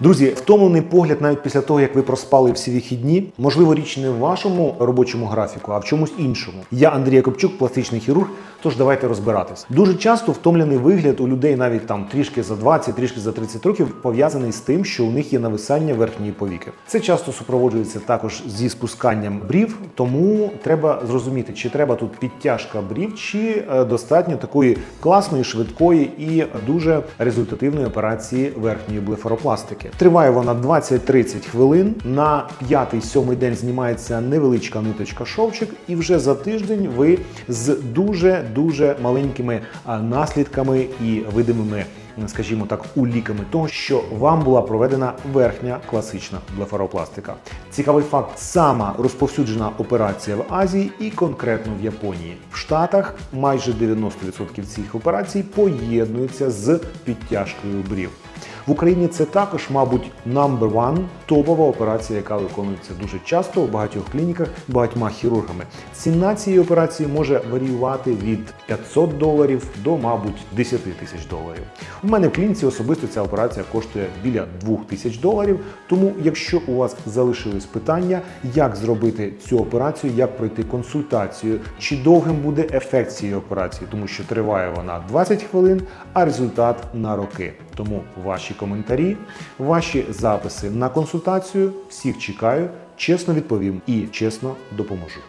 Друзі, втомлений погляд навіть після того, як ви проспали всі вихідні, можливо, річ не в вашому робочому графіку, а в чомусь іншому. Я Андрій Копчук, пластичний хірург. Тож давайте розбиратись. Дуже часто втомлений вигляд у людей навіть там трішки за 20, трішки за 30 років пов'язаний з тим, що у них є нависання верхньої повіки. Це часто супроводжується також зі спусканням брів, тому треба зрозуміти, чи треба тут підтяжка брів, чи е, достатньо такої класної, швидкої і дуже результативної операції верхньої блефаропластики. Триває вона 20-30 хвилин. На п'ятий-сьомий день знімається невеличка ниточка шовчик, і вже за тиждень ви з дуже дуже маленькими наслідками і видимими. Скажімо так, уліками того, що вам була проведена верхня класична блефаропластика. Цікавий факт: сама розповсюджена операція в Азії і конкретно в Японії. В Штатах майже 90% цих операцій поєднуються з підтяжкою брів. В Україні це також, мабуть, number one топова операція, яка виконується дуже часто у багатьох клініках багатьма хірургами. Ціна цієї операції може варіювати від 500 доларів до, мабуть, 10 тисяч доларів. У мене в клініці особисто ця операція коштує біля 2 тисяч доларів. Тому, якщо у вас залишились питання, як зробити цю операцію, як пройти консультацію, чи довгим буде ефект цієї операції, тому що триває вона 20 хвилин, а результат на роки. Тому ваші коментарі, ваші записи на консультацію всіх чекаю, чесно відповім і чесно допоможу.